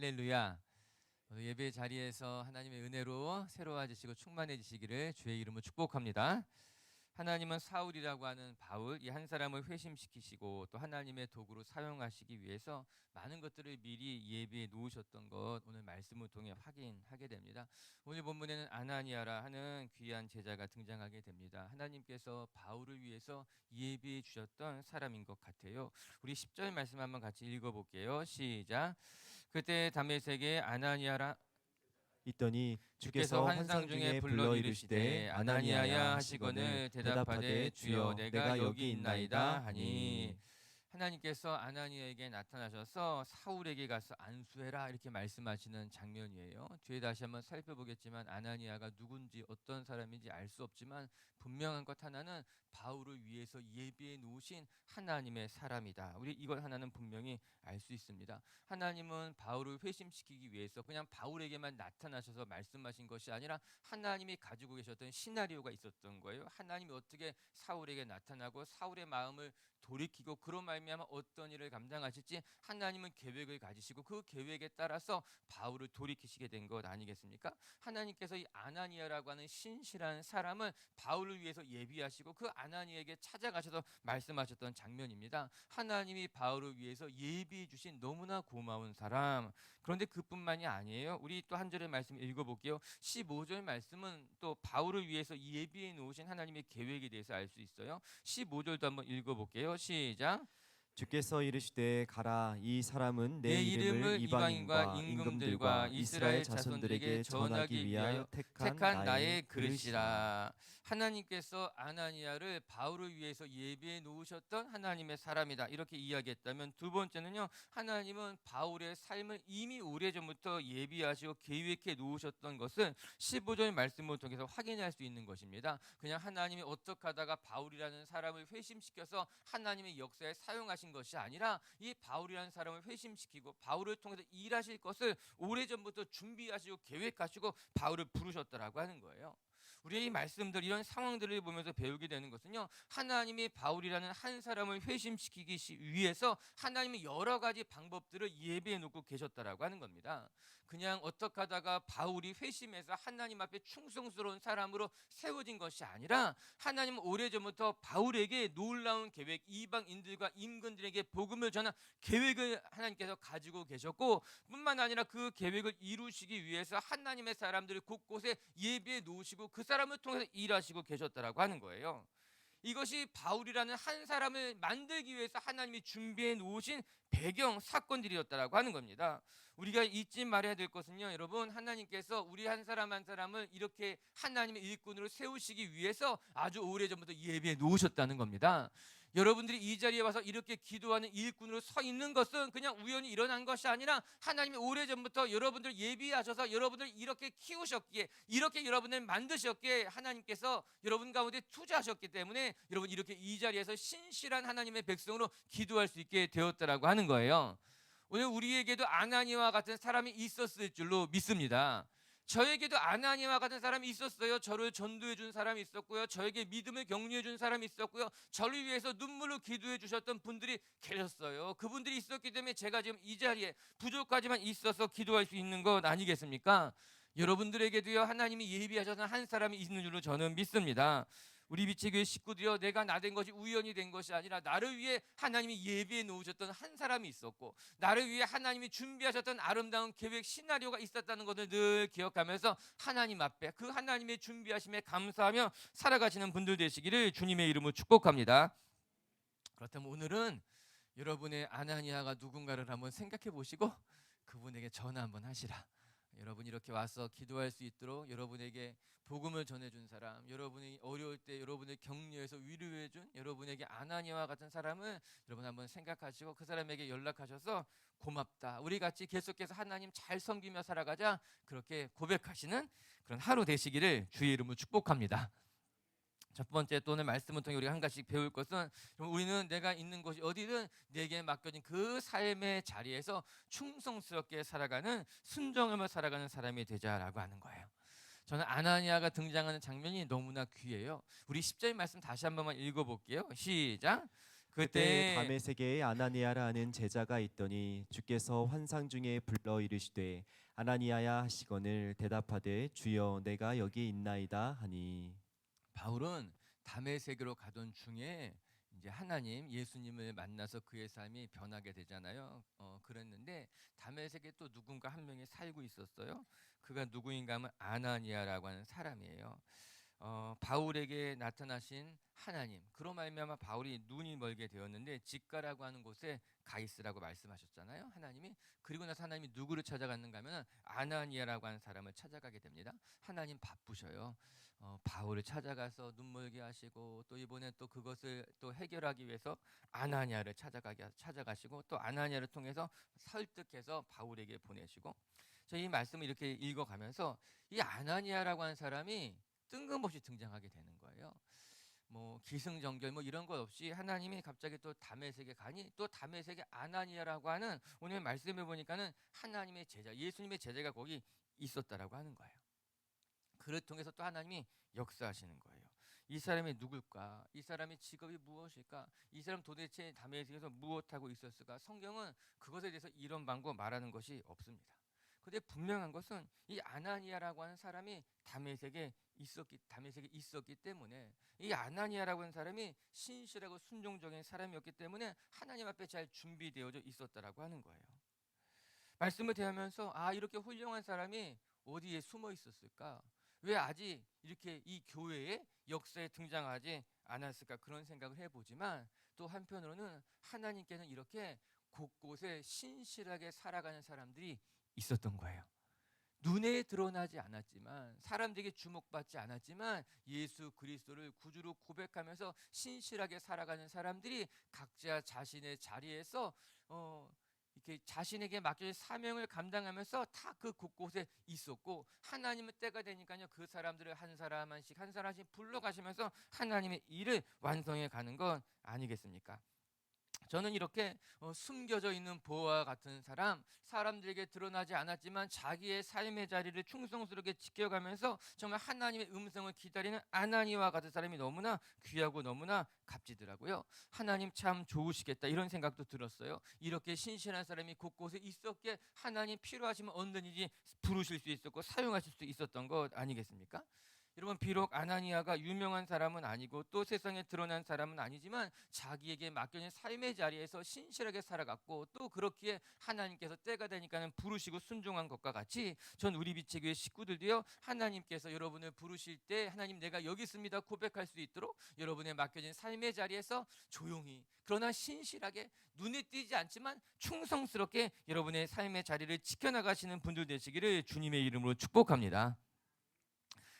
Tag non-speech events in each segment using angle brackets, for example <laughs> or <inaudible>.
할렐루야. 예배 자리에서 하나님의 은혜로 새로워지시고 충만해지시기를 주의 이름으로 축복합니다. 하나님은 사울이라고 하는 바울 이 한 사람을 회심시키시고 또 하나님의 도구로 사용하시기 위해서 많은 것들을 미리 예비해 놓으셨던 것 오늘 말씀을 통해 확인하게 됩니다. 오늘 본문에는 아나니아라 하는 귀한 제자가 등장하게 됩니다. 하나님께서 바울을 위해서 예비해 주셨던 사람인 것 같아요. 우리 10절 말씀 한번 같이 읽어 볼게요. 시작. 그때 다메섹에 아나니아라 있더니 주께서 환상 중에 불러 이르시되 아나니아야 하시거늘 대답하되 주여 내가 여기 있나이다 하니 하나님께서 아나니아에게 나타나셔서 사울에게 가서 안수해라 이렇게 말씀하시는 장면이에요. 뒤에 다시 한번 살펴보겠지만 아나니아가 누군지 어떤 사람인지 알 수 없지만 분명한 것 하나는 바울을 위해서 예비해 놓으신 하나님의 사람이다. 우리 이것 하나는 분명히 알 수 있습니다. 하나님은 바울을 회심시키기 위해서 그냥 바울에게만 나타나셔서 말씀하신 것이 아니라 하나님이 가지고 계셨던 시나리오가 있었던 거예요. 하나님이 어떻게 사울에게 나타나고 사울의 마음을 돌이키고 그런 말 미암아 어떤 일을 감당하실지 하나님은 계획을 가지시고 그 계획에 따라서 바울을 돌이키시게 된 것 아니겠습니까? 하나님께서 이 아나니아라고 하는 신실한 사람을 바울을 위해서 예비하시고 그 아나니에게 찾아가셔서 말씀하셨던 장면입니다. 하나님이 바울을 위해서 예비해 주신 너무나 고마운 사람. 그런데 그뿐만이 아니에요. 우리 또 한 절의 말씀 읽어볼게요. 15절 말씀은 또 바울을 위해서 예비해 놓으신 하나님의 계획에 대해서 알 수 있어요. 15절도 한번 읽어볼게요. 시작. 주께서 이르시되 가라 이 사람은 내, 내 이름을 이방인과 임금들과 이스라엘 자손들에게 전하기 위하여 택한, 택한 나의 그릇이라. 그릇이라 하나님께서 아나니아를 바울을 위해서 예비해 놓으셨던 하나님의 사람이다 이렇게 이야기했다면 두 번째는요 하나님은 바울의 삶을 이미 오래전부터 예비하시고 계획해 놓으셨던 것을 15절 말씀을 통해서 확인할 수 있는 것입니다 그냥 하나님이 어떻게 하다가 바울이라는 사람을 회심시켜서 하나님의 역사에 사용하신 것이 아니라 이 바울이라는 사람을 회심시키고 바울을 통해서 일하실 것을 오래전부터 준비하시고 계획하시고 바울을 부르셨다라고 하는 거예요. 우리의 이 말씀들 이런 상황들을 보면서 배우게 되는 것은요 하나님이 바울이라는 한 사람을 회심시키기 시- 위해서 하나님이 여러 가지 방법들을 예비해 놓고 계셨다라고 하는 겁니다. 그냥 어떻게 하다가 바울이 회심해서 하나님 앞에 충성스러운 사람으로 세워진 것이 아니라 하나님은 오래전부터 바울에게 놀라운 계획 이방인들과 임금들에게 복음을 전한 계획을 하나님께서 가지고 계셨고 뿐만 아니라 그 계획을 이루시기 위해서 하나님의 사람들을 곳곳에 예비해 놓으시고 그 사람을 통해서 일하시고 계셨다라고 하는 거예요. 이것이 바울이라는 한 사람을 만들기 위해서 하나님이 준비해 놓으신 배경 사건들이었다라고 하는 겁니다. 우리가 잊지 말아야 될 것은요, 여러분 하나님께서 우리 한 사람 한 사람을 이렇게 하나님의 일꾼으로 세우시기 위해서 아주 오래 전부터 예비해 놓으셨다는 겁니다. 여러분들이 이 자리에 와서 이렇게 기도하는 일꾼으로 서 있는 것은 그냥 우연히 일어난 것이 아니라 하나님이 오래 전부터 여러분들 예비하셔서 여러분들 이렇게 키우셨기에 이렇게 여러분을 만드셨기에 하나님께서 여러분 가운데 투자하셨기 때문에 여러분 이렇게 이 자리에서 신실한 하나님의 백성으로 기도할 수 있게 되었다라고 하는 거예요. 오늘 우리에게도 아나니와 같은 사람이 있었을 줄로 믿습니다. 저에게도 아나니와 같은 사람이 있었어요. 저를 전도해 준 사람이 있었고요. 저에게 믿음을 격려해 준 사람이 있었고요. 저를 위해서 눈물로 기도해 주셨던 분들이 계셨어요. 그분들이 있었기 때문에 제가 지금 이 자리에 부족하지만 있어서 기도할 수 있는 것 아니겠습니까? 여러분들에게도요 하나님이 예비하셔서 한 사람이 있는 줄로 저는 믿습니다. 우리 비치교회 식구들이요 내가 나 된 것이 우연히 된 것이 아니라 나를 위해 하나님이 예비해 놓으셨던 한 사람이 있었고 나를 위해 하나님이 준비하셨던 아름다운 계획 시나리오가 있었다는 것을 늘 기억하면서 하나님 앞에 그 하나님의 준비하심에 감사하며 살아가시는 분들 되시기를 주님의 이름으로 축복합니다. 그렇다면 오늘은 여러분의 아나니아가 누군가를 한번 생각해 보시고 그분에게 전화 한번 하시라. 여러분 이렇게 와서 기도할 수 있도록 여러분에게 복음을 전해준 사람, 여러분이 어려울 때 여러분을 격려해서 위로해준 여러분에게 아나니와 같은 사람을 여러분 한번 생각하시고 그 사람에게 연락하셔서 고맙다. 우리 같이 계속해서 하나님 잘 섬기며 살아가자. 그렇게 고백하시는 그런 하루 되시기를 주의 이름으로 축복합니다. 첫 번째 또 오늘 말씀을 통해 우리가 한 가지씩 배울 것은 우리는 내가 있는 곳이 어디든 내게 맡겨진 그 삶의 자리에서 충성스럽게 살아가는 순종하며 살아가는 사람이 되자라고 하는 거예요. 저는 아나니아가 등장하는 장면이 너무나 귀해요. 우리 10절 말씀 다시 한 번만 읽어볼게요. 시작. 그때 그때 다메섹에 아나니아라 하는 제자가 있더니 주께서 환상 중에 불러 이르시되 아나니아야 하시거늘 대답하되 주여 내가 여기 있나이다 하니 바울은 담에색으로 가던 중에 이제 하나님 예수님을 만나서 그의 삶이 변하게 되잖아요. 어, 그랬는데 담에색에 또 누군가 한 명이 살고 있었어요. 그가 누구인가 하면 아나니아라고 하는 사람이에요. 어, 바울에게 나타나신 하나님. 그로 말미암아 바울이 눈이 멀게 되었는데 직가라고 하는 곳에 가 있으라고 말씀하셨잖아요. 하나님이 그리고 나서 하나님이 누구를 찾아갔는가 하면 아나니아라고 하는 사람을 찾아가게 됩니다. 하나님 바쁘셔요. 어, 바울을 찾아가서 눈물게 하시고 또 이번에 또 그것을 또 해결하기 위해서 아나니아를 찾아가게 찾아가시고 또 아나니아를 통해서 설득해서 바울에게 보내시고 저이 말씀을 이렇게 읽어가면서 이 아나니아라고 하는 사람이 뜬금없이 등장하게 되는 거예요. 뭐 기승전결 뭐 이런 것 없이 하나님이 갑자기 또 담에색에 가니 또 담에색에 아나니아라고 하는 오늘 말씀해 보니까는 하나님의 제자 예수님의 제자가 거기 있었다라고 하는 거예요. 그를 통해서 또 하나님이 역사하시는 거예요. 이 사람이 누굴까? 이 사람의 직업이 무엇일까? 이 사람 도대체 담에색에서 무엇하고 있었을까? 성경은 그것에 대해서 이런 방법 말하는 것이 없습니다. 근데 분명한 것은 이 아나니아라고 하는 사람이 담에색에 있었기 담에색에 있었기 때문에 이 아나니아라고 하는 사람이 신실하고 순종적인 사람이었기 때문에 하나님 앞에 잘 준비되어져 있었다라고 하는 거예요. 말씀을 대하면서 아 이렇게 훌륭한 사람이 어디에 숨어 있었을까? 왜 아직 이렇게 이 교회의 역사에 등장하지 않았을까 그런 생각을 해보지만 또 한편으로는 하나님께는 이렇게 곳곳에 신실하게 살아가는 사람들이 있었던 거예요. 눈에 드러나지 않았지만 사람들에게 주목받지 않았지만 예수 그리스도를 구주로 고백하면서 신실하게 살아가는 사람들이 각자 자신의 자리에서 어 이렇게 자신에게 맡겨진 사명을 감당하면서 다 그 곳곳에 있었고 하나님의 때가 되니까요 그 사람들을 한 사람 한씩 한 사람씩 불러가시면서 하나님의 일을 완성해 가는 건 아니겠습니까? 저는 이렇게 어, 숨겨져 있는 보호와 같은 사람, 사람들에게 드러나지 않았지만 자기의 삶의 자리를 충성스럽게 지켜가면서 정말 하나님의 음성을 기다리는 아나니와 같은 사람이 너무나 귀하고 너무나 값지더라고요. 하나님 참 좋으시겠다 이런 생각도 들었어요. 이렇게 신실한 사람이 곳곳에 있었기에 하나님 필요하시면 언제든지 부르실 수 있었고 사용하실 수 있었던 것 아니겠습니까? 여러분 비록 아나니아가 유명한 사람은 아니고 또 세상에 드러난 사람은 아니지만 자기에게 맡겨진 삶의 자리에서 신실하게 살아갔고 또 그렇기에 하나님께서 때가 되니까는 부르시고 순종한 것과 같이 전 우리 빛의 교회 식구들도요 하나님께서 여러분을 부르실 때 하나님 내가 여기 있습니다 고백할 수 있도록 여러분의 맡겨진 삶의 자리에서 조용히 그러나 신실하게 눈에 띄지 않지만 충성스럽게 여러분의 삶의 자리를 지켜나가시는 분들 되시기를 주님의 이름으로 축복합니다.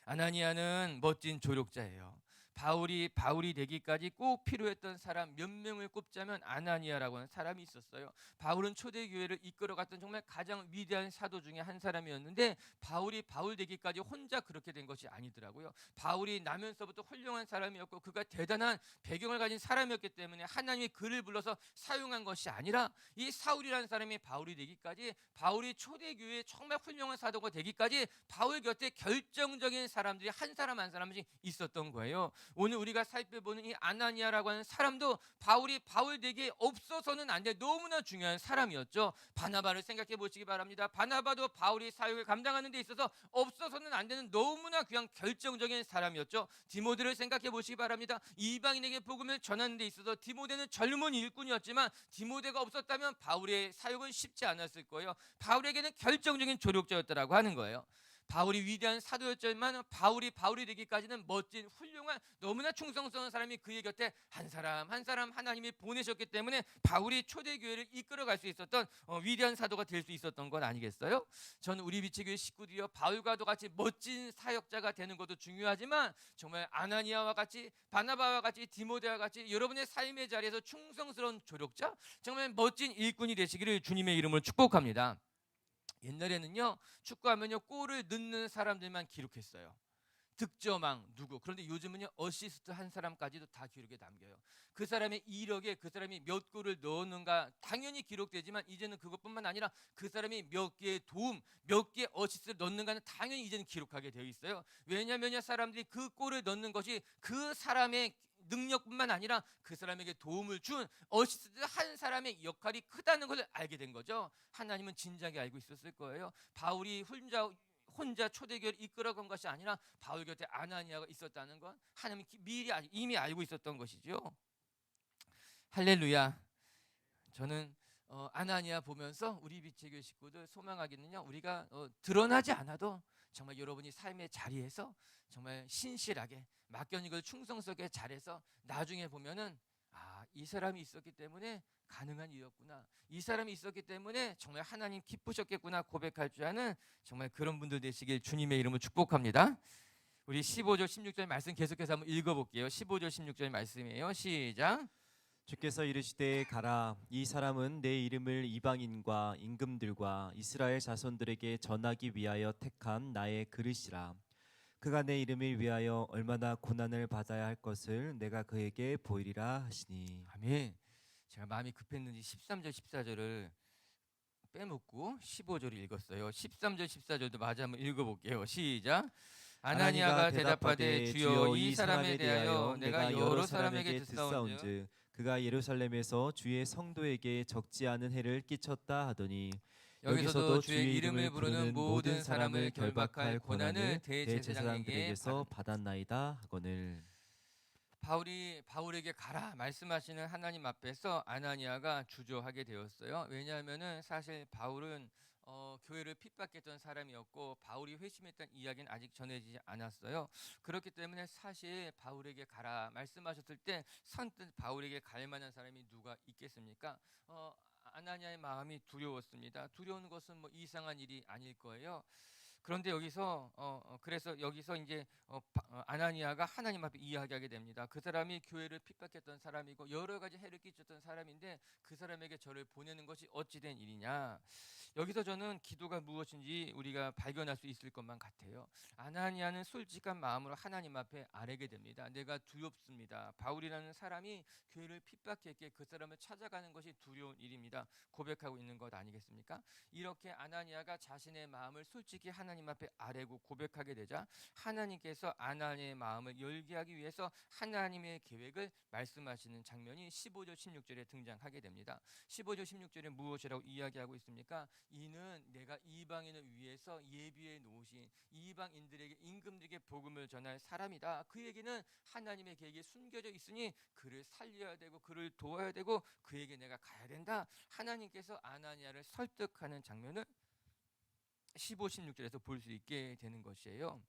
아나니아는 멋진 조력자예요. 바울이 바울이 되기까지 꼭 필요했던 사람 몇 명을 꼽자면 아나니아라고 하는 사람이 있었어요. 바울은 초대 교회를 이끌어갔던 정말 가장 위대한 사도 중에 한 사람이었는데 바울이 바울 되기까지 혼자 그렇게 된 것이 아니더라고요. 바울이 나면서부터 훌륭한 사람이었고 그가 대단한 배경을 가진 사람이었기 때문에 하나님이 그를 불러서 사용한 것이 아니라 이 사울이라는 사람이 바울이 되기까지 바울이 초대 교회에 정말 훌륭한 사도가 되기까지 바울 곁에 결정적인 사람들이 한 사람 한 사람씩 있었던 거예요. 오늘 우리가 살펴보는 이 아나니아라고 하는 사람도 바울이 바울 되기에 없어서는 안 돼 너무나 중요한 사람이었죠. 바나바를 생각해 보시기 바랍니다. 바나바도 바울이 사역을 감당하는 데 있어서 없어서는 안 되는 너무나 귀한 결정적인 사람이었죠. 디모데를 생각해 보시기 바랍니다. 이방인에게 복음을 전하는 데 있어서 디모데는 젊은 일꾼이었지만 디모데가 없었다면 바울의 사역은 쉽지 않았을 거예요. 바울에게는 결정적인 조력자였다라고 하는 거예요. 바울이 위대한 사도였지만 바울이 바울이 되기까지는 멋진 훌륭한 너무나 충성스러운 사람이 그의 곁에 한 사람 한 사람 하나님이 보내셨기 때문에 바울이 초대 교회를 이끌어갈 수 있었던 어, 위대한 사도가 될 수 있었던 건 아니겠어요? 저는 우리 비치교회 식구들이요 바울과도 같이 멋진 사역자가 되는 것도 중요하지만 정말 아나니아와 같이 바나바와 같이 디모데와 같이 여러분의 삶의 자리에서 충성스러운 조력자 정말 멋진 일꾼이 되시기를 주님의 이름으로 축복합니다. 옛날에는요 축구하면요 골을 넣는 사람들만 기록했어요. 득점왕 누구 그런데 요즘은요 어시스트 한 사람까지도 다 기록에 남겨요. 그 사람의 이력에 그 사람이 몇 골을 넣었는가 당연히 기록되지만 이제는 그것뿐만 아니라 그 사람이 몇 개의 도움, 몇 개의 어시스트를 넣는가는 당연히 이제는 기록하게 되어 있어요. 왜냐하면요 사람들이 그 골을 넣는 것이 그 사람의 능력뿐만 아니라 그 사람에게 도움을 준 어시스트 한 사람의 역할이 크다는 것을 알게 된 거죠. 하나님은 진작에 알고 있었을 거예요. 바울이 혼자 혼자 초대교회를 이끌어간 것이 아니라 바울 곁에 아나니아가 있었다는 건 하나님이 미리 알- 이미 알고 있었던 것이죠. 할렐루야. 저는 어, 아나니아 보면서 우리 비체교회 식구들 소망하기는요. 우리가 어, 드러나지 않아도 정말 여러분이 삶의 자리에서 정말 신실하게 맡겨진 걸 충성스럽게 잘해서 나중에 보면은 아, 이 사람이 있었기 때문에 가능한 일이었구나. 이 사람이 있었기 때문에 정말 하나님 기쁘셨겠구나 고백할 줄 아는 정말 그런 분들 되시길 주님의 이름으로 축복합니다. 우리 15절 16절 말씀 계속해서 한번 읽어 볼게요. 15절 16절 말씀이에요. 시작. 주께서 이르시되 가라 이 사람은 내 이름을 이방인과 임금들과 이스라엘 자손들에게 전하기 위하여 택한 나의 그릇이라 그가 내 이름을 위하여 얼마나 고난을 받아야 할 것을 내가 그에게 보이리라 하시니 아멘. 제가 마음이 급했는지 13절 14절을 빼먹고 15절을 읽었어요. 13절 14절도 마저 한번 읽어볼게요. 시작. 아나니아가 대답하되 주여 이 사람에 대하여 내가 여러 사람에게 듣사온즉 그가 예루살렘에서 주의 성도에게 적지 않은 해를 끼쳤다 하더니 여기서도 주의 이름을 부르는 모든 사람을 결박할 대제사장에게 대제사장들에게서 받았나이다 하거늘 바울이 바울에게 가라 말씀하시는 하나님 앞에서 아나니아가 주저하게 되었어요. 왜냐하면은 사실 바울은 어, 교회를 핍박했던 사람이었고 바울이 회심했던 이야기는 아직 전해지지 않았어요. 그렇기 때문에 사실 바울에게 가라 말씀하셨을 때 선뜻 바울에게 갈 만한 사람이 누가 있겠습니까? 어, 아나니아의 마음이 두려웠습니다. 두려운 것은 뭐 이상한 일이 아닐 거예요. 그런데 여기서 어, 어, 그래서 여기서 이제 어, 바- 어, 아나니아가 하나님 앞에 이야기하게 됩니다. 그 사람이 교회를 핍박했던 사람이고 여러 가지 해를 끼쳤던 사람인데 그 사람에게 저를 보내는 것이 어찌된 일이냐. 여기서 저는 기도가 무엇인지 우리가 발견할 수 있을 것만 같아요. 아나니아는 솔직한 마음으로 하나님 앞에 아뢰게 됩니다. 내가 두렵습니다. 바울이라는 사람이 교회를 핍박했기에 그 사람을 찾아가는 것이 두려운 일입니다. 고백하고 있는 것 아니겠습니까? 이렇게 아나니아가 자신의 마음을 솔직히 하나님 앞에 아뢰고 고백하게 되자 하나님께서 아나니아의 마음을 열게 하기 위해서 하나님의 계획을 말씀하시는 장면이 15절 16절에 등장하게 됩니다. 15절 16절에 무엇이라고 이야기하고 있습니까? 이는 내가 이방인을 위해서 예비해 놓으신 이방인들에게 임금들에게 복음을 전할 사람이다. 그에게는 하나님의 계획이 숨겨져 있으니 그를 살려야 되고 그를 도와야 되고 그에게 내가 가야 된다. 하나님께서 아나니아를 설득하는 장면을 15, 16절에서 볼 수 있게 되는 것이에요.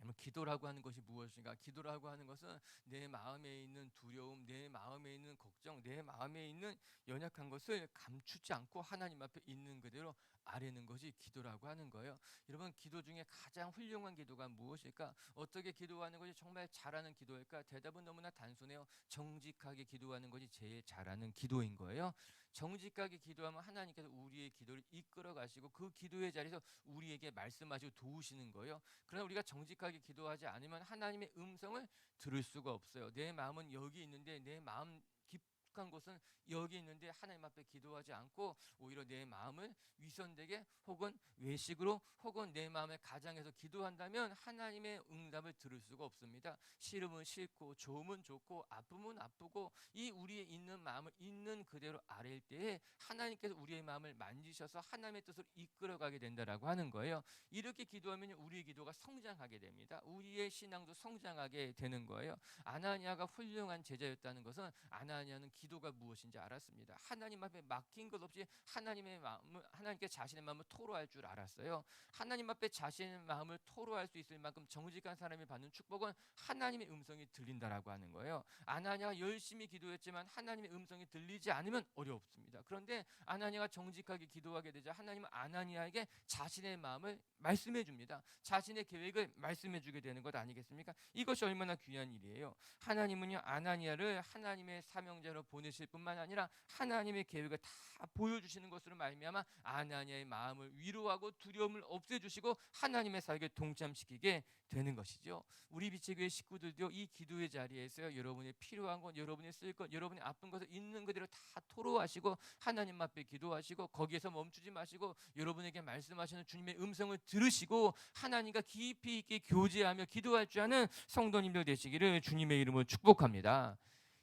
그러면 기도라고 하는 것이 무엇인가? 기도라고 하는 것은 내 마음에 있는 두려움, 내 마음에 있는 걱정, 내 마음에 있는 연약한 것을 감추지 않고 하나님 앞에 있는 그대로 아뢰는 것이 기도라고 하는 거예요. 여러분 기도 중에 가장 훌륭한 기도가 무엇일까? 어떻게 기도하는 것이 정말 잘하는 기도일까? 대답은 너무나 단순해요. 정직하게 기도하는 것이 제일 잘하는 기도인 거예요. 정직하게 기도하면 하나님께서 우리의 기도를 이끌어 가시고 그 기도의 자리에서 우리에게 말씀하시고 도우시는 거예요. 그러나 우리가 정직하게 기도하지 않으면 하나님의 음성을 들을 수가 없어요. 내 마음은 여기 있는데 내 마음 깊은 곳은 여기 있는데 하나님 앞에 기도하지 않고 오히려 내 마음을 위선되게 혹은 외식으로 혹은 내 마음의 가장해서 기도한다면 하나님의 응답을 들을 수가 없습니다. 싫으면 싫고 좋으면 좋고 아프면 아프고 이 우리의 있는 마음을 있는 그대로 아랠 때에 하나님께서 우리의 마음을 만지셔서 하나님의 뜻을 이끌어가게 된다라고 하는 거예요. 이렇게 기도하면 우리의 기도가 성장하게 됩니다. 우리의 신앙도 성장하게 되는 거예요. 아나니아가 훌륭한 제자였다는 것은 아나니아는 기도가 무엇인지 알았습니다. 하나님 앞에 맡긴 것 없이 하나님의 마음을 하나님께 자신의 마음을 토로할 줄 알았어요. 하나님 앞에 자신의 마음을 토로할 수 있을 만큼 정직한 사람이 받는 축복은 하나님의 음성이 들린다라고 하는 거예요. 아나니아가 열심히 기도했지만 하나님의 음성이 들리지 않으면 어렵습니다. 그런데 아나니아가 정직하게 기도하게 되자 하나님은 아나니아에게 자신의 마음을 말씀해 줍니다. 자신의 계획을 말씀해 주게 되는 것 아니겠습니까? 이것이 얼마나 귀한 일이에요. 하나님은요 아나니아를 하나님의 사명자로 보내실 뿐만 아니라 하나님의 계획을 다 보여주시는 것으로 말미암아 아나니아의 마음을 위로하고 두려움을 없애주시고 하나님의 사역에 동참시키게 되는 것이죠. 우리 비치교회 식구들도 이 기도의 자리에서 여러분이 필요한 것, 여러분이 쓸 것, 여러분이 아픈 것을 있는 그대로 다 토로하시고 하나님 앞에 기도하시고 거기에서 멈추지 마시고 여러분에게 말씀하시는 주님의 음성을 들으시고 하나님과 깊이 있게 교제하며 기도할 줄 아는 성도님들 되시기를 주님의 이름으로 축복합니다.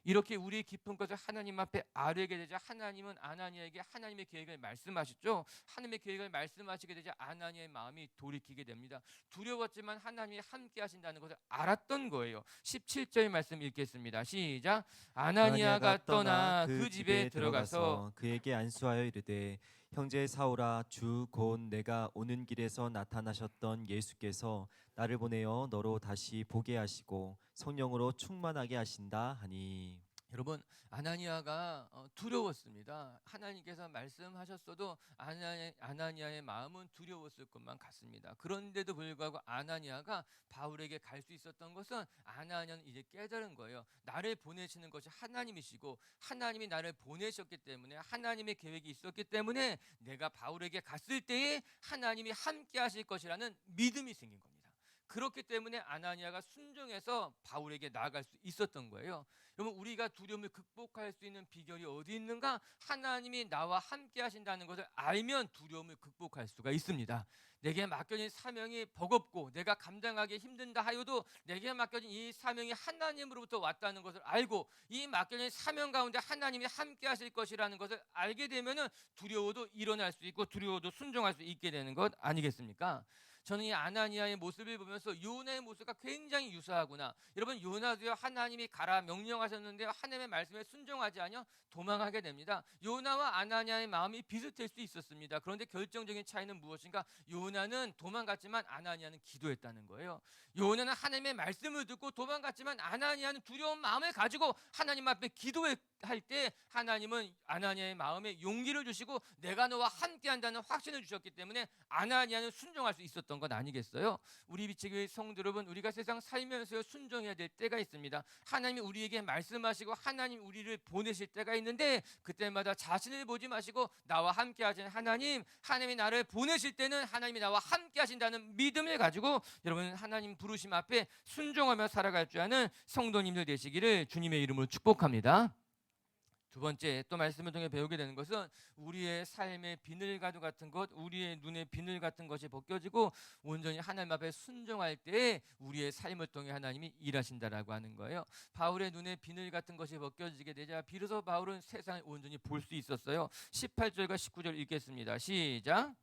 이렇게 우리의 깊은 것을 하나님 앞에 아뢰게 되자 하나님은 아나니아에게 하나님의 계획을 말씀하셨죠. 하나님의 계획을 말씀하시게 되자 아나니아의 마음이 돌이키게 됩니다. 두려웠지만 하나님이 함께 하신다는 것을 알았던 거예요. 17절 말씀 읽겠습니다. 시작. 아나니아가 떠나 그 집에 들어가서 그에게 안수하여 이르되 형제 사울아 주곧 내가 오는 길에서 나타나셨던 예수께서 나를 보내어 너로 다시 보게 하시고 성령으로 충만하게 하신다 하니 여러분 아나니아가 어, 두려웠습니다. 하나님께서 말씀하셨어도 아나니, 아나니아 의 마음은 두려웠을 것만 같습니다. 그런데도 불구하고 아나니아가 바울에게 갈 수 있었던 것은 아나니아는 이제 깨달은 거예요. 나를 보내시는 것이 하나님이시고 하나님이 나를 보내셨기 때문에 하나님의 계획이 있었기 때문에 내가 바울에게 갔을 때에 하나님이 함께 하실 것이라는 믿음이 생긴 겁니다. 그렇기 때문에 아나니아가 순종해서 바울에게 나아갈 수 있었던 거예요. 여러분 우리가 두려움을 극복할 수 있는 비결이 어디 있는가? 하나님이 나와 함께 하신다는 것을 알면 두려움을 극복할 수가 있습니다. 내게 맡겨진 사명이 버겁고 내가 감당하기 힘든다 하여도 내게 맡겨진 이 사명이 하나님으로부터 왔다는 것을 알고 이 맡겨진 사명 가운데 하나님이 함께 하실 것이라는 것을 알게 되면은 두려워도 일어날 수 있고 두려워도 순종할 수 있게 되는 것 아니겠습니까? 저는 이 아나니아의 모습을 보면서 요나의 모습과 굉장히 유사하구나. 여러분 요나도요 하나님이 가라 명령하셨는데 하나님의 말씀에 순종하지 않여 도망하게 됩니다. 요나와 아나니아의 마음이 비슷할 수 있었습니다. 그런데 결정적인 차이는 무엇인가? 요나는 도망갔지만 아나니아는 기도했다는 거예요. 요나는 하나님의 말씀을 듣고 도망갔지만 아나니아는 두려운 마음을 가지고 하나님 앞에 기도할 때 하나님은 아나니아의 마음에 용기를 주시고 내가 너와 함께 한다는 확신을 주셨기 때문에 아나니아는 순종할 수 있었던 것 아니겠어요? 우리 비치교회 성도 여러분 우리가 세상 살면서 순종해야 될 때가 있습니다. 하나님이 우리에게 말씀하시고 하나님 우리를 보내실 때가 있는데 그때마다 자신을 보지 마시고 나와 함께 하신 하나님 하나님이 나를 보내실 때는 하나님이 나와 함께 하신다는 믿음을 가지고 여러분 하나님 부르심 앞에 순종하며 살아갈 줄 아는 성도님들 되시기를 주님의 이름으로 축복합니다. 두 번째 또 말씀을 통해 배우게 되는 것은 우리의 삶의 비늘가루 같은 것, 우리의 눈의 비늘 같은 것이 벗겨지고 온전히 하나님 앞에 순종할 때 우리의 삶을 통해 하나님이 일하신다라고 하는 거예요. 바울의 눈에 비늘 같은 것이 벗겨지게 되자 비로소 바울은 세상을 온전히 볼 수 있었어요. 18절과 19절 읽겠습니다. 시작.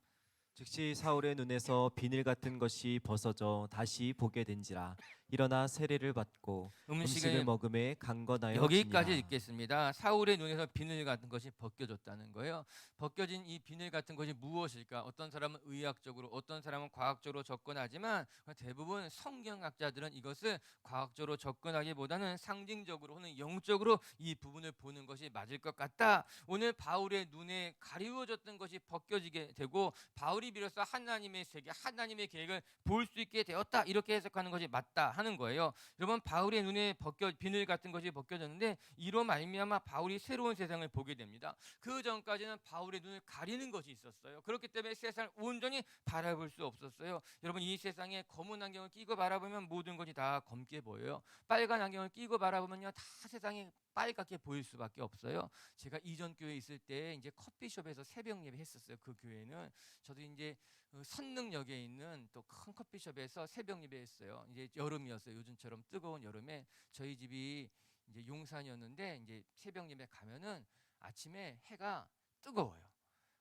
즉시 사울의 눈에서 비늘 같은 것이 벗어져 다시 보게 된지라 일어나 세례를 받고 음식을 음식을 먹음에 강건하여 여기까지. 읽겠습니다. 사울의 눈에서 비늘 같은 것이 벗겨졌다는 거예요. 벗겨진 이 비늘 같은 것이 무엇일까? 어떤 사람은 의학적으로, 어떤 사람은 과학적으로 접근하지만 대부분 성경학자들은 이것을 과학적으로 접근하기보다는 상징적으로 혹은 영적으로 이 부분을 보는 것이 맞을 것 같다. 오늘 바울의 눈에 가리워졌던 것이 벗겨지게 되고 바울이 비로소 하나님의 세계, 하나님의 계획을 볼 수 있게 되었다. 이렇게 해석하는 것이 맞다 하는 거예요. 여러분 바울의 눈에 벗겨 비늘 같은 것이 벗겨졌는데 이로 말미암아 바울이 새로운 세상을 보게 됩니다. 그 전까지는 바울의 눈을 가리는 것이 있었어요. 그렇기 때문에 세상을 온전히 바라볼 수 없었어요. 여러분 이 세상에 검은 안경을 끼고 바라보면 모든 것이 다 검게 보여요. 빨간 안경을 끼고 바라보면요 다 세상이 빨갛게 보일 수밖에 없어요. 제가 이전 교회 에 있을 때 이제 커피숍에서 새벽 예배 했었어요. 그 교회는 저도 이제 그 선릉역에 있는 또 큰 커피숍에서 새벽 예배했어요. 이제 여름이었어요. 요즘처럼 뜨거운 여름에 저희 집이 이제 용산이었는데 이제 새벽 예배 가면은 아침에 해가 뜨거워요.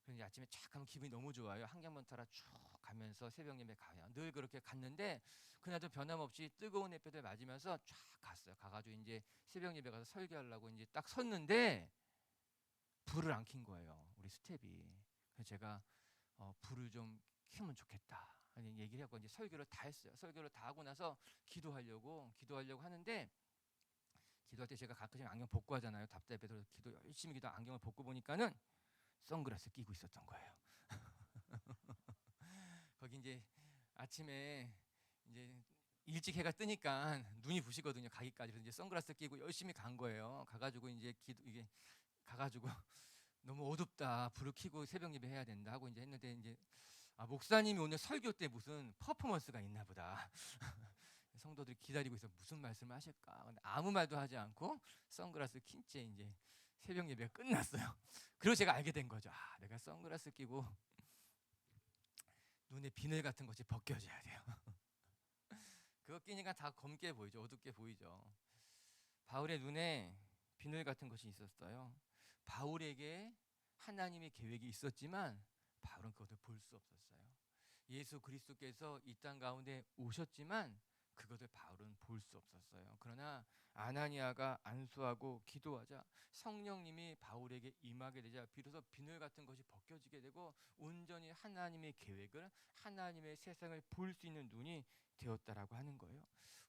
그래서 아침에 쫙 가면 기분이 너무 좋아요. 한강만 따라 쭉 가면서 새벽 예배 가요. 늘 그렇게 갔는데 그날도 변함없이 뜨거운 햇볕을 맞으면서 쫙 갔어요. 가가지고 이제 새벽 예배 가서 설교하려고 이제 딱 섰는데 불을 안 킨 거예요. 우리 스텝이. 그래서 제가 어, 불을 좀 켜면 좋겠다. 얘기를 하고 이제 설교를 다 했어요. 설교를 다 하고 나서 기도하려고 기도하려고 하는데 기도할 때 제가 가끔씩 안경 벗고 하잖아요. 답답해서 기도 열심히 기도 안경을 벗고 보니까는 선글라스 끼고 있었던 거예요. <laughs> 거기 이제 아침에 이제 일찍 해가 뜨니까 눈이 부시거든요. 가기까지 이제 선글라스 끼고 열심히 간 거예요. 가가지고 이제 기도 이게 가가지고 <laughs> 너무 어둡다 불을 켜고 새벽 예배 해야 된다 하고 이제 했는데 이제 아 목사님이 오늘 설교 때 무슨 퍼포먼스가 있나 보다. <laughs> 성도들이 기다리고 있어 무슨 말씀을 하실까? 근데 아무 말도 하지 않고 선글라스 낀채 이제 새벽 예배가 끝났어요. <laughs> 그리고 제가 알게 된 거죠. 아, 내가 선글라스 끼고 눈에 비늘 같은 것이 벗겨져야 돼요. <laughs> 그거 끼니까 다 검게 보이죠. 어둡게 보이죠. 바울의 눈에 비늘 같은 것이 있었어요. 바울에게 하나님의 계획이 있었지만 바울은 그것을 볼 수 없었어요. 예수 그리스도께서 이 땅 가운데 오셨지만 그것을 바울은 볼 수 없었어요. 그러나 아나니아가 안수하고 기도하자 성령님이 바울에게 임하게 되자 비로소 비늘 같은 것이 벗겨지게 되고 온전히 하나님의 계획을 하나님의 세상을 볼 수 있는 눈이 되었다라고 하는 거예요.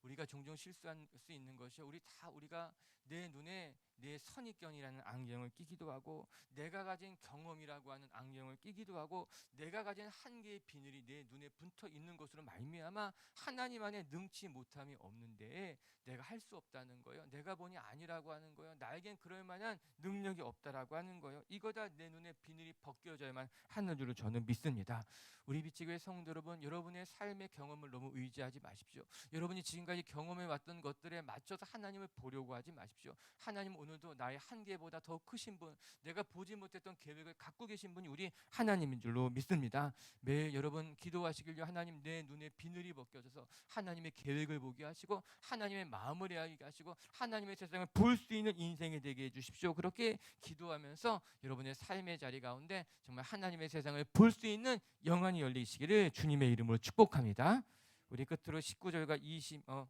우리가 종종 실수할 수 있는 것이 우리 다 우리가 내 눈에 내 선입견이라는 안경을 끼기도 하고 내가 가진 경험이라고 하는 안경을 끼기도 하고 내가 가진 한계의 비늘이 내 눈에 붙어 있는 것으로 말미암아 하나님 안에 능치 못함이 없는데 내가 할 수 없다는 거예요. 내가 보니 아니라고 하는 거예요. 나에겐 그럴 만한 능력이 없다라고 하는 거예요. 이거다 내 눈에 비늘이 벗겨져야만 하는 줄로 저는 믿습니다. 우리 비치교회 성도 여러분, 여러분의 삶의 경험을 너무 의지하지 마십시오. 여러분이 지금까지 경험해 왔던 것들에 맞춰서 하나님을 보려고 하지 마십시오. 하나님 오늘도 나의 한계보다 더 크신 분, 내가 보지 못했던 계획을 갖고 계신 분이 우리 하나님인 줄로 믿습니다. 매일 여러분 기도하시길요. 하나님 내 눈에 비늘이 벗겨져서 하나님의 계획을 보게 하시고 하나님의 마음을 이해하게 하시고 하나님의 세상을 볼 수 있는 인생이 되게 해 주십시오. 그렇게 기도하면서 여러분의 삶의 자리 가운데 정말 하나님의 세상을 볼 수 있는 영안이 열리시기를 주님의 이름으로 축복합니다. 우리 끝으로 19절과 20 어,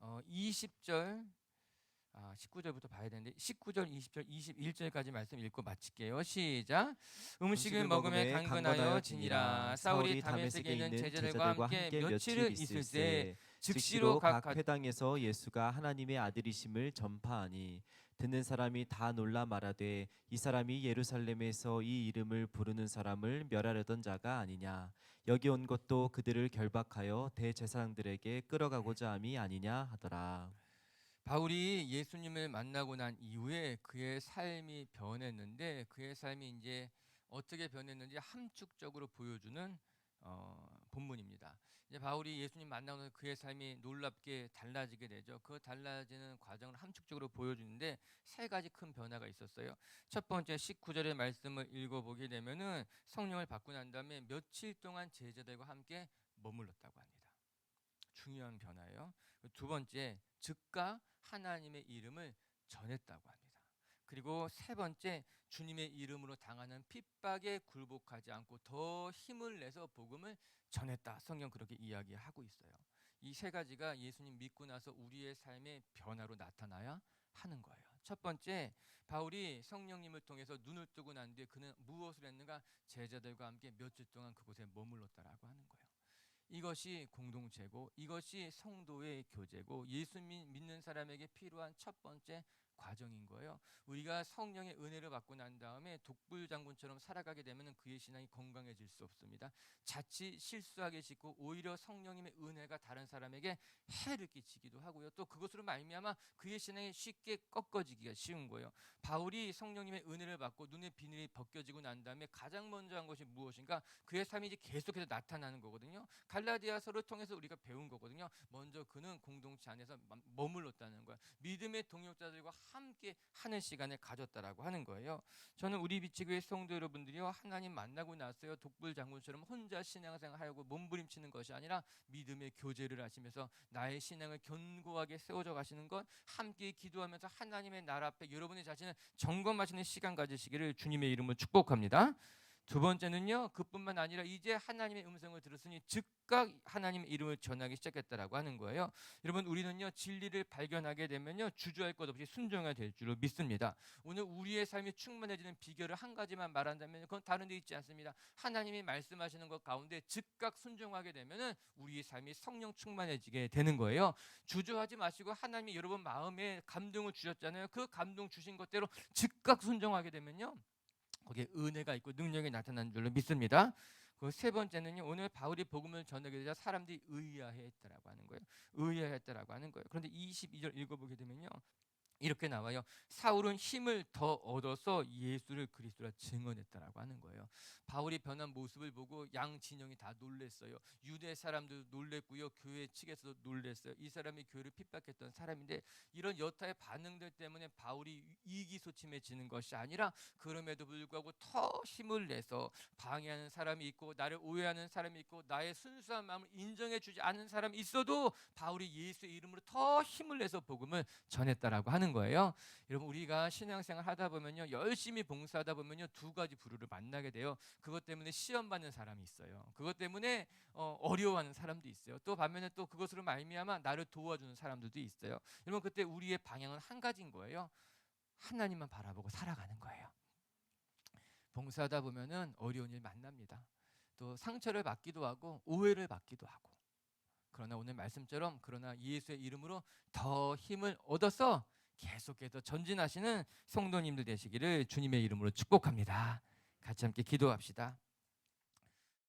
어 20절 아, 19절부터 봐야 되는데 19절, 20절, 21절까지 말씀 읽고 마칠게요. 시작. 음식을 먹으면 강건하여 지니라. 사울이 다메섹에 있는 제자들과 함께 며칠을 있을 때 즉시로 각 가- 회당에서 예수가 하나님의 아들이심을 전파하니 듣는 사람이 다 놀라 말하되 이 사람이 예루살렘에서 이 이름을 부르는 사람을 멸하려던 자가 아니냐 여기 온 것도 그들을 결박하여 대제사장들에게 끌어가고자 함이 아니냐 하더라 바울이 예수님을 만나고 난 이후에 그의 삶이 변했는데 그의 삶이 이제 어떻게 변했는지 함축적으로 보여주는 어, 본문입니다. 이제 바울이 예수님 만나고 나서 그의 삶이 놀랍게 달라지게 되죠. 그 달라지는 과정을 함축적으로 보여주는데 세 가지 큰 변화가 있었어요. 첫 번째 19절의 말씀을 읽어보게 되면은 성령을 받고 난 다음에 며칠 동안 제자들과 함께 머물렀다고 합니다. 중요한 변화예요. 두 번째 즉각 하나님의 이름을 전했다고 합니다. 그리고 세 번째 주님의 이름으로 당하는 핍박에 굴복하지 않고 더 힘을 내서 복음을 전했다. 성경 그렇게 이야기하고 있어요. 이 세 가지가 예수님 믿고 나서 우리의 삶의 변화로 나타나야 하는 거예요. 첫 번째 바울이 성령님을 통해서 눈을 뜨고 난 뒤에 그는 무엇을 했는가 제자들과 함께 며칠 동안 그곳에 머물렀다라고 하는 거예요. 이것이 공동체고 이것이 성도의 교제고 예수 믿- 믿는 사람에게 필요한 첫 번째 과정인 거예요. 우리가 성령의 은혜를 받고 난 다음에 독불 장군처럼 살아가게 되면 그의 신앙이 건강해질 수 없습니다. 자칫 실수하게 짓고 오히려 성령님의 은혜가 다른 사람에게 해를 끼치기도 하고요. 또 그것으로 말미암아 그의 신앙이 쉽게 꺾어지기가 쉬운 거예요. 바울이 성령님의 은혜를 받고 눈의 비늘이 벗겨지고 난 다음에 가장 먼저 한 것이 무엇인가? 그의 삶이 이제 계속해서 나타나는 거거든요. 갈라디아서를 통해서 우리가 배운 거거든요. 먼저 그는 공동체 안에서 맘- 머물렀다는 거야. 믿음의 동역자들과 함께 하는 시간을 가졌다라고 하는 거예요. 저는 우리 비치교회 성도 여러분들이요 하나님 만나고 나서요 독불 장군처럼 혼자 신앙생활 하고 몸부림치는 것이 아니라 믿음의 교제를 하시면서 나의 신앙을 견고하게 세워져 가시는 것 함께 기도하면서 하나님의 나라 앞에 여러분의 자신을 점검하시는 시간 가지시기를 주님의 이름으로 축복합니다. 두 번째는요 그뿐만 아니라 이제 하나님의 음성을 들었으니 즉각 하나님의 이름을 전하기 시작했다라고 하는 거예요. 여러분 우리는요 진리를 발견하게 되면요 주저할 것 없이 순종해야 될 줄로 믿습니다. 오늘 우리의 삶이 충만해지는 비결을 한 가지만 말한다면 그건 다른 데 있지 않습니다. 하나님이 말씀하시는 것 가운데 즉각 순종하게 되면은 우리의 삶이 성령 충만해지게 되는 거예요. 주저하지 마시고 하나님이 여러분 마음에 감동을 주셨잖아요. 그 감동 주신 것대로 즉각 순종하게 되면요. 거기에 은혜가 있고 능력이 나타나는 줄로 믿습니다. 그 세 번째는요. 오늘 바울이 복음을 전하게 되자 사람들이 의아해했다라고 하는 거예요. 의아했다라고 하는 거예요. 그런데 22절 읽어보게 되면요. 이렇게 나와요. 사울은 힘을 더 얻어서 예수를 그리스도라 증언했다라고 하는 거예요. 바울이 변한 모습을 보고 양 진영이 다 놀랬어요. 유대 사람들도 놀랬고요. 교회 측에서도 놀랬어요. 이 사람이 교회를 핍박했던 사람인데 이런 여타의 반응들 때문에 바울이 이기소침해지는 것이 아니라 그럼에도 불구하고 더 힘을 내서 방해하는 사람이 있고 나를 오해하는 사람이 있고 나의 순수한 마음을 인정해 주지 않는 사람이 있어도 바울이 예수의 이름으로 더 힘을 내서 복음을 전했다라고 하는 거예요. 여러분 우리가 신앙생활 하다 보면요 열심히 봉사하다 보면요 두 가지 부류를 만나게 돼요. 그것 때문에 시험 받는 사람이 있어요. 그것 때문에 어, 어려워하는 사람도 있어요. 또 반면에 또 그것으로 말미암아 나를 도와주는 사람들도 있어요. 여러분 그때 우리의 방향은 한 가지인 거예요. 하나님만 바라보고 살아가는 거예요. 봉사하다 보면은 어려운 일 만납니다. 또 상처를 받기도 하고 오해를 받기도 하고. 그러나 오늘 말씀처럼 그러나 예수의 이름으로 더 힘을 얻어서 계속해서 전진하시는 성도님들 되시기를 주님의 이름으로 축복합니다. 같이 함께 기도합시다.